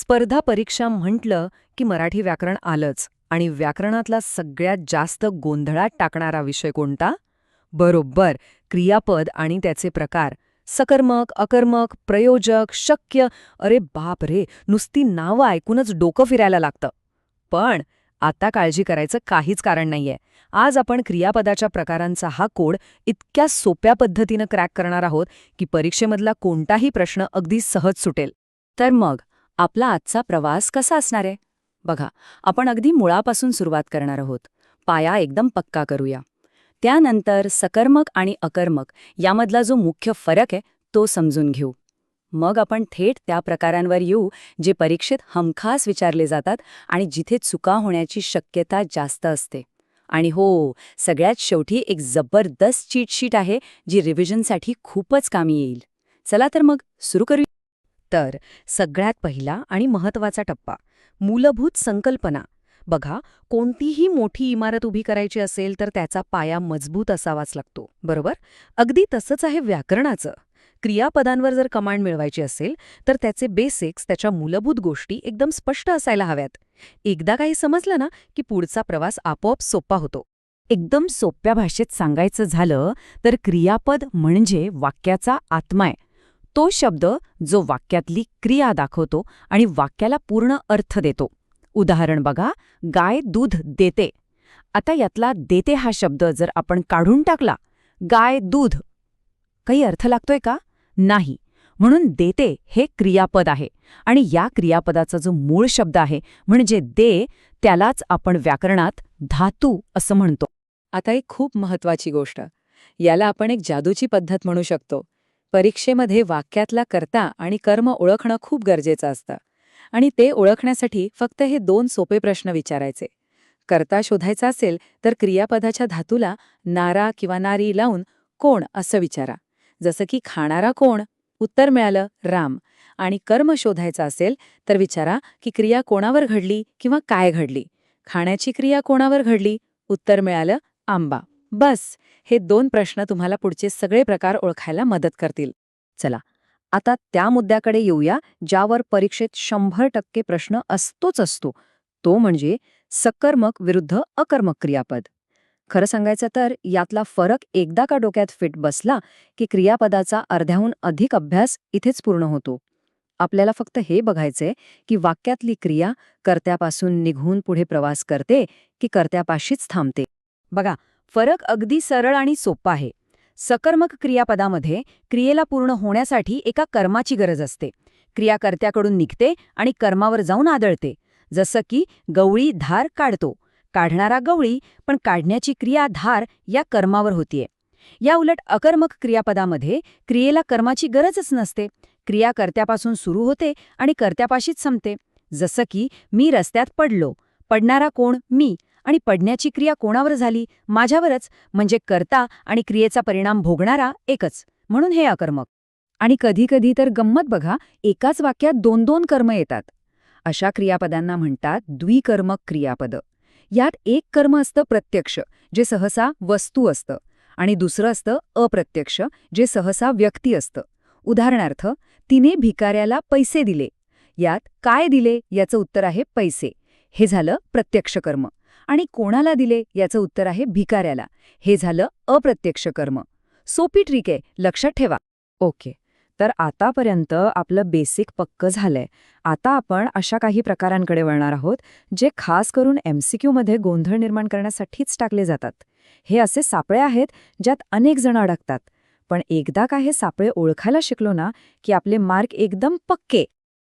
स्पर्धा परीक्षा म्हटलं की मराठी व्याकरण आलंच. आणि व्याकरणातला सगळ्यात जास्त गोंधळात टाकणारा विषय कोणता? बरोबर क्रियापद आणि त्याचे प्रकार. सकर्मक अकर्मक प्रयोजक शक्य. अरे बाप रे नुसती नावं ऐकूनच डोकं फिरायला लागतं. पण आता काळजी करायचं काहीच कारण नाहीये. आज आपण क्रियापदाच्या प्रकारांचा हा कोड इतक्या सोप्या पद्धतीनं क्रॅक करणार आहोत की परीक्षेमधला कोणताही प्रश्न अगदी सहज सुटेल. तर मग आपला आजचा प्रवास कसा असणार आहे? बघा आपण अगदी मुळापासून सुरुवात करणार आहोत. पाया एकदम पक्का करूया. त्यानंतर सकर्मक आणि अकर्मक यामधला जो मुख्य फरक आहे तो समजून घेऊ. मग आपण थेट त्या प्रकारांवर येऊ जे परीक्षेत हमखास विचारले जातात आणि जिथे चुका होण्याची शक्यता जास्त असते. आणि हो सगळ्यात शेवटी एक जबरदस्त चीटशीट आहे जी रिव्हिजनसाठी खूपच कामी येईल. चला तर मग सुरू करू तर सगळ्यात पहिला आणि महत्त्वाचा टप्पा मूलभूत संकल्पना. बघा कोणतीही मोठी इमारत उभी करायची असेल तर त्याचा पाया मजबूत असावाच लागतो बरोबर? अगदी तसंच आहे व्याकरणाचं. क्रियापदांवर जर कमांड मिळवायची असेल तर त्याचे बेसिक्स त्याच्या मूलभूत गोष्टी एकदम स्पष्ट असायला हव्यात. एकदा काही समजलं ना की पुढचा प्रवास आपोआप सोपा होतो. एकदम सोप्या भाषेत सांगायचं झालं तर क्रियापद म्हणजे वाक्याचा आत्मा आहे तो शब्द जो वाक्यातली क्रिया दाखवतो आणि वाक्याला पूर्ण अर्थ देतो. उदाहरण बघा गाय दूध देते. आता यातला देते हा शब्द जर आपण काढून टाकला गाय दूध काही अर्थ लागतोय का? नाही. म्हणून देते हे क्रियापद आहे आणि या क्रियापदाचा जो मूळ शब्द आहे म्हणजे दे त्यालाच आपण व्याकरणात धातू असं म्हणतो. आता एक खूप महत्वाची गोष्ट. याला आपण एक जादूची पद्धत म्हणू शकतो. परीक्षेमध्ये वाक्यातला कर्ता आणि कर्म ओळखणं खूप गरजेचं असतं. आणि ते ओळखण्यासाठी फक्त हे दोन सोपे प्रश्न विचारायचे. कर्ता शोधायचा असेल तर क्रियापदाच्या धातूला नारा किंवा नारी लावून कोण असं विचारा. जसं की खाणारा कोण उत्तर मिळालं राम. आणि कर्म शोधायचा असेल तर विचारा की क्रिया कोणावर घडली किंवा काय घडली. खाण्याची क्रिया कोणावर घडली उत्तर मिळालं आंबा. बस हे दोन प्रश्न तुम्हाला पुढचे सगळे प्रकार ओळखायला मदत करतील. चला आता त्या मुद्द्याकडे येऊया ज्यावर परीक्षेत शंभर टक्के प्रश्न असतोच असतो. तो म्हणजे सकर्मक विरुद्ध अकर्मक क्रियापद. खरं सांगायचं तर यातला फरक एकदा का डोक्यात फिट बसला की क्रियापदाचा अर्ध्याहून अधिक अभ्यास इथेच पूर्ण होतो. आपल्याला फक्त हे बघायचंय की वाक्यातली क्रिया कर्त्यापासून निघून पुढे प्रवास करते की कर्त्यापाशीच थांबते. बघा फरक अगदी सरळ आणि सोपा आहे. सकर्मक क्रियापदामध्ये क्रियेला पूर्ण होण्यासाठी एका कर्माची गरज असते. क्रियाकर्त्याकडून निघते आणि कर्मावर जाऊन आदळते. जसं की गवळी धार काढतो. काढणारा गवळी पण काढण्याची क्रिया धार या कर्मावर होतीये. या उलट अकर्मक क्रियापदामध्ये क्रियेला कर्माची गरजच नसते. क्रिया कर्त्यापासून सुरू होते आणि कर्त्यापाशीच संपते. जसं की मी रस्त्यात पडलो. पडणारा कोण? मी. आणि पडण्याची क्रिया कोणावर झाली? माझ्यावरच. म्हणजे कर्ता आणि क्रियेचा परिणाम भोगणारा एकच. म्हणून हे अकर्मक. आणि कधीकधी तर गंमत बघा एकाच वाक्यात दोन दोन कर्म येतात. अशा क्रियापदांना म्हणतात द्विकर्मक क्रियापद. यात एक कर्म असतं प्रत्यक्ष जे सहसा वस्तू असतं. आणि दुसरं असतं अप्रत्यक्ष जे सहसा व्यक्ती असतं. उदाहरणार्थ तिने भिकाऱ्याला पैसे दिले. यात काय दिले? याचं उत्तर आहे पैसे. हे झालं प्रत्यक्ष कर्म. आणि कोणाला दिले याचं उत्तर आहे भिकाऱ्याला. हे झालं अप्रत्यक्ष कर्म. सोपी ट्रिक आहे लक्षात ठेवा. ओके. तर आतापर्यंत आपलं बेसिक पक्क झालंय. आता आपण अशा काही प्रकारांकडे वळणार आहोत जे खास करून एम सी क्यूमध्ये गोंधळ निर्माण करण्यासाठीच टाकले जातात. हे असे सापळे आहेत ज्यात अनेक जण अडकतात. पण एकदा का हे सापळे ओळखायला शिकलो ना की आपले मार्क एकदम पक्के.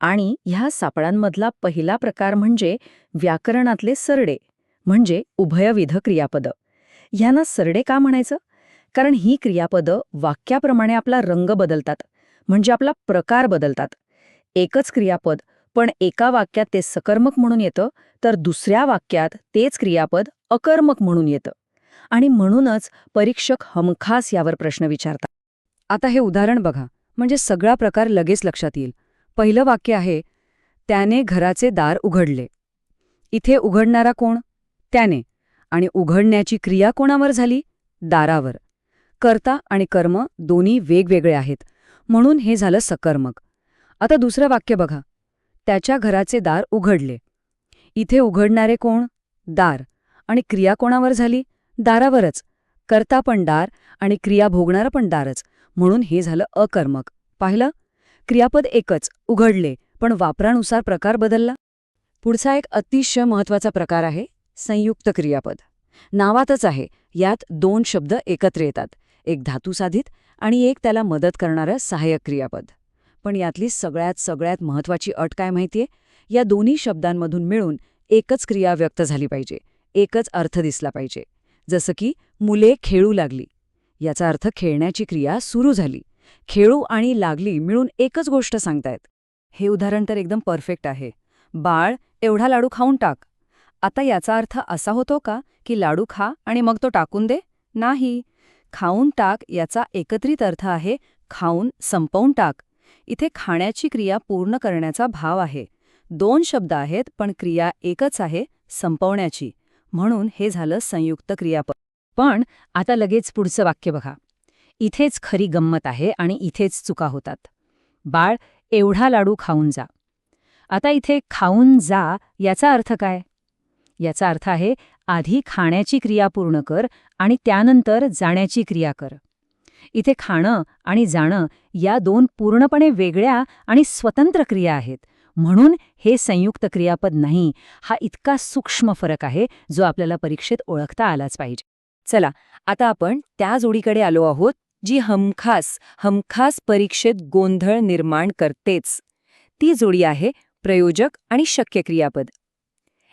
आणि ह्या सापळांमधला पहिला प्रकार म्हणजे व्याकरणातले सरडे. म्हणजे उभयविध क्रियापद. ह्यांना सरडे का म्हणायचं? कारण ही क्रियापदं वाक्याप्रमाणे आपला रंग बदलतात म्हणजे आपला प्रकार बदलतात. एकच क्रियापद पण एका वाक्यात ते सकर्मक म्हणून येतं तर दुसऱ्या वाक्यात तेच क्रियापद अकर्मक म्हणून येतं. आणि म्हणूनच परीक्षक हमखास यावर प्रश्न विचारतात. आता हे उदाहरण बघा म्हणजे सगळा प्रकार लगेच लक्षात येईल. पहिलं वाक्य आहे त्याने घराचे दार उघडले. इथे उघडणारा कोण? त्याने. आणि उघडण्याची क्रिया कोणावर झाली? दारावर. कर्ता आणि कर्म दोन्ही वेगवेगळे आहेत. म्हणून हे झालं सकर्मक. आता दुसरं वाक्य बघा. त्याच्या घराचे दार उघडले. इथे उघडणारे कोण? दार. आणि क्रिया कोणावर झाली? दारावरच. करता पण दार आणि क्रिया भोगणारं पण दारच. म्हणून हे झालं अकर्मक. पाहिलं? क्रियापद एकच. उघडले. पण वापरानुसार प्रकार बदलला. पुढचा एक अतिशय महत्त्वाचा प्रकार आहे. संयुक्त क्रियापद. नावातच आहे यात दोन शब्द एकत्र येतात एक धातुसाधित आणि एक त्याला मदत करणारं सहाय्यक क्रियापद. पण यातली सगळ्यात सगळ्यात महत्वाची अट काय माहितीये? या दोन्ही शब्दांमधून मिळून एकच क्रिया व्यक्त झाली पाहिजे एकच अर्थ दिसला पाहिजे. जसं की मुले खेळू लागली. याचा अर्थ खेळण्याची क्रिया सुरू झाली. खेळू आणि लागली मिळून एकच गोष्ट सांगतायत. हे उदाहरण तर एकदम परफेक्ट आहे. बाळ एवढा लाडू खाऊन टाक. आता याचा अर्थ असा होतो का की लाडू खा आणि मग तो टाकून दे? नाही. खाऊन टाक याचा एकत्रित अर्थ आहे खाऊन संपवून टाक. इथे खाण्याची क्रिया पूर्ण करण्याचा भाव आहे. दोन शब्द आहेत पण क्रिया एकच आहे संपवण्याची. म्हणून हे झालं संयुक्त क्रियापद. पण आता लगेच पुढचं वाक्य बघा. इथेच खरी गंमत आहे आणि इथेच चुका होतात. बाळ एवढा लाडू खाऊन जा. आता इथे खाऊन जा याचा अर्थ काय? याचा अर्थ आहे आधी खाण्याची क्रिया पूर्ण कर आणि त्यानंतर जाण्याची क्रिया कर. इथे खाणं आणि जाणं या दोन पूर्णपणे वेगळ्या आणि स्वतंत्र क्रिया आहेत. म्हणून हे संयुक्त क्रियापद नाही हा इतका सूक्ष्म फरक आहे जो आपल्याला परीक्षेत ओळखता आलाच पाहिजे. चला आता आपण त्या जोडीकडे आलो आहोत जी हमखास हमखास परीक्षेत गोंधळ निर्माण करतेच. ती जोडी आहे प्रयोजक आणि शक्य क्रियापद.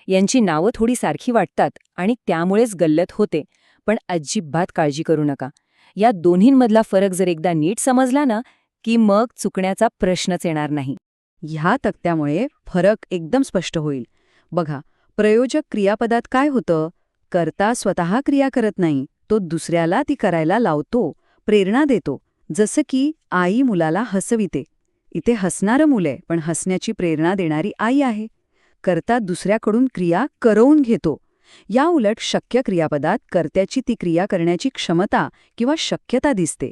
यांची नावं थोडी सारखी वाटतात आणि त्यामुळेच गल्लत होते. पण अजिबात काळजी करू नका. या दोन्हींमधला फरक जर एकदा नीट समजला ना की मग चुकण्याचा प्रश्नच येणार नाही. ह्या तक्त्यामुळे फरक एकदम स्पष्ट होईल. बघा प्रयोजक क्रियापदात काय होतं? करता स्वतः क्रिया करत नाही तो दुसऱ्याला ती करायला लावतो प्रेरणा देतो जसं की आई मुलाला हसविते. इथे हसणारं मुलं आहे पण हसण्याची प्रेरणा देणारी आई आहे. करता दुसऱ्याकडून क्रिया करवून घेतो. या उलट शक्य क्रियापदात कर्त्याची ती क्रिया करण्याची क्षमता किंवा शक्यता दिसते.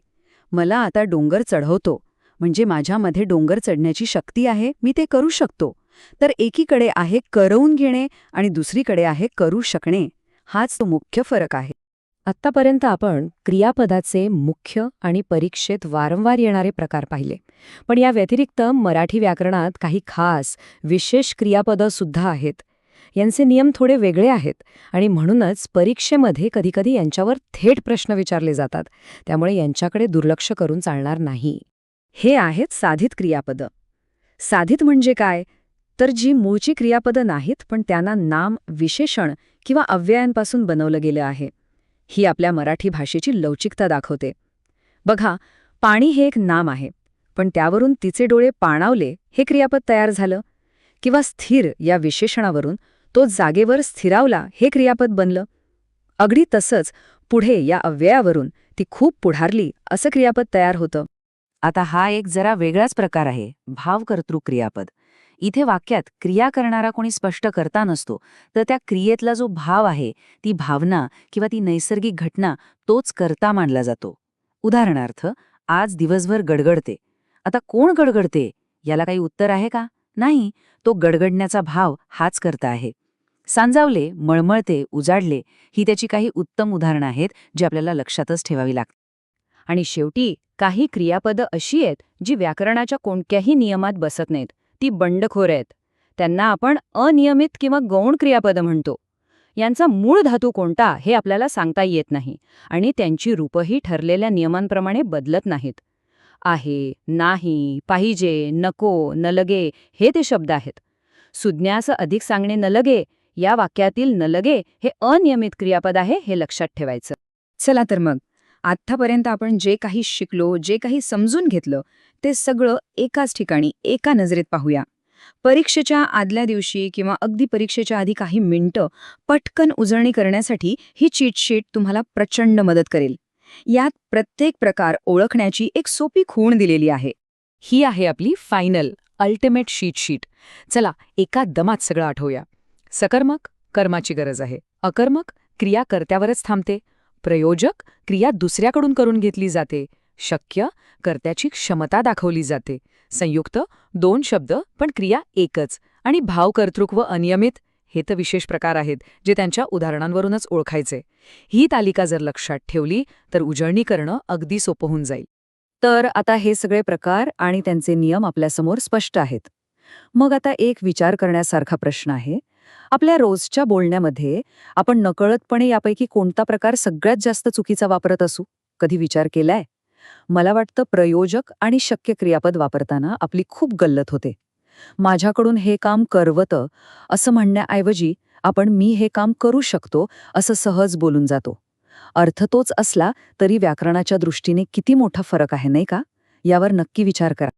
मला आता डोंगर चढवतो. म्हणजे माझ्यामध्ये डोंगर चढण्याची शक्ती आहे मी ते करू शकतो. तर एकीकडे आहे करवून घेणे आणि दुसरीकडे आहे करू शकणे. हाच तो मुख्य फरक आहे. आत्तापर्यंत आपण क्रियापदाचे मुख्य आणि परीक्षेत वारंवार येणारे प्रकार पाहिले. पण या व्यतिरिक्त मराठी व्याकरणात काही खास विशेष क्रियापदं सुद्धा आहेत. यांचे नियम थोडे वेगळे आहेत आणि म्हणूनच परीक्षेमध्ये कधीकधी यांच्यावर थेट प्रश्न विचारले जातात. त्यामुळे यांच्याकडे दुर्लक्ष करून चालणार नाही. हे आहेत साधित क्रियापदं. साधित म्हणजे काय? तर जी मूळची क्रियापदं नाहीत पण त्यांना नाम विशेषण किंवा अव्ययांपासून बनवलं गेलं आहे. ही आपल्या मराठी भाषेची लवचिकता दाखवते. बघा पाणी हे एक नाम आहे पण त्यावरून तिचे डोळे पाणावले हे क्रियापद तयार झालं. किंवा स्थिर या विशेषणावरून तो जागेवर स्थिरावला हे क्रियापद बनलं. अगदी तसंच पुढे या अव्ययावरून ती खूप पुढारली असं क्रियापद तयार होतं. आता हा एक जरा वेगळाच प्रकार आहे भावकर्तृ क्रियापद. इथे वाक्यात क्रिया करणारा कोणी स्पष्ट करता नसतो तर त्या क्रियेतला जो भाव आहे ती भावना किंवा ती नैसर्गिक घटना तोच करता मानला जातो. उदाहरणार्थ आज दिवसभर गडगडते. आता कोण गडगडते? याला काही उत्तर आहे का? नाही. तो गडगडण्याचा भाव हाच करता आहे. सांजावले मळमळते उजाडले ही त्याची काही उत्तम उदाहरणं आहेत जी आपल्याला लक्षातच ठेवावी लागतात. आणि शेवटी काही क्रियापदं अशी आहेत जी व्याकरणाच्या कोणत्याही नियमात बसत नाहीत. ती बंडखोर आहेत. त्यांना आपण अनियमित किंवा गौण क्रियापदं म्हणतो. यांचा मूळ धातू कोणता हे आपल्याला सांगता येत नाही आणि त्यांची रूपही ठरलेल्या नियमांप्रमाणे बदलत नाहीत. आहे नाही पाहिजे नको नलगे हे ते शब्द आहेत. सुज्ञास अधिक सांगणे नलगे या वाक्यातील नलगे हे अनियमित क्रियापद आहे हे लक्षात ठेवायचं. चला तर मग. आत्तापर्यंत आपण जे काही शिकलो जे काही समजून घेतलं ते सगळं एकाच ठिकाणी एका नजरेत पाहूया. परीक्षेच्या आदल्या दिवशी किंवा अगदी परीक्षेच्या आधी काही मिनिटं पटकन उजळणी करण्यासाठी ही चीटशीट तुम्हाला प्रचंड मदत करेल. यात प्रत्येक प्रकार ओळखण्याची एक सोपी खूण दिलेली आहे. ही आहे आपली फायनल अल्टिमेट शीटशीट चला एका दमात सगळं आठवूया. सकर्मक कर्माची गरज आहे. अकर्मक क्रिया कर्त्यावरच थांबते. प्रयोजक क्रिया दुसऱ्याकडून करून घेतली जाते. शक्य कर्त्याची क्षमता दाखवली जाते. संयुक्त दोन शब्द पण क्रिया एकच आणि भावकर्तृत्व अनियमित हे तर विशेष प्रकार आहेत जे त्यांच्या उदाहरणांवरूनच ओळखायचे. ही तालिका जर लक्षात ठेवली तर उजळणी करणं अगदी सोपं होऊन जाईल. तर आता हे सगळे प्रकार आणि त्यांचे नियम आपल्यासमोर स्पष्ट आहेत. मग आता एक विचार करण्यासारखा प्रश्न आहे. आपल्या रोजच्या बोलण्यामध्ये आपण नकळतपणे यापैकी कोणता प्रकार सगळ्यात जास्त चुकीचा वापरत असू? कधी विचार केलाय? मला वाटतं प्रयोजक आणि शक्य क्रियापद वापरताना आपली खूप गल्लत होते. माझ्याकडून हे काम करवतं असं म्हणण्याऐवजी आपण मी हे काम करू शकतो असं सहज बोलून जातो. अर्थ तोच असला तरी व्याकरणाच्या दृष्टीने किती मोठा फरक आहे नाही का? यावर नक्की विचार करा.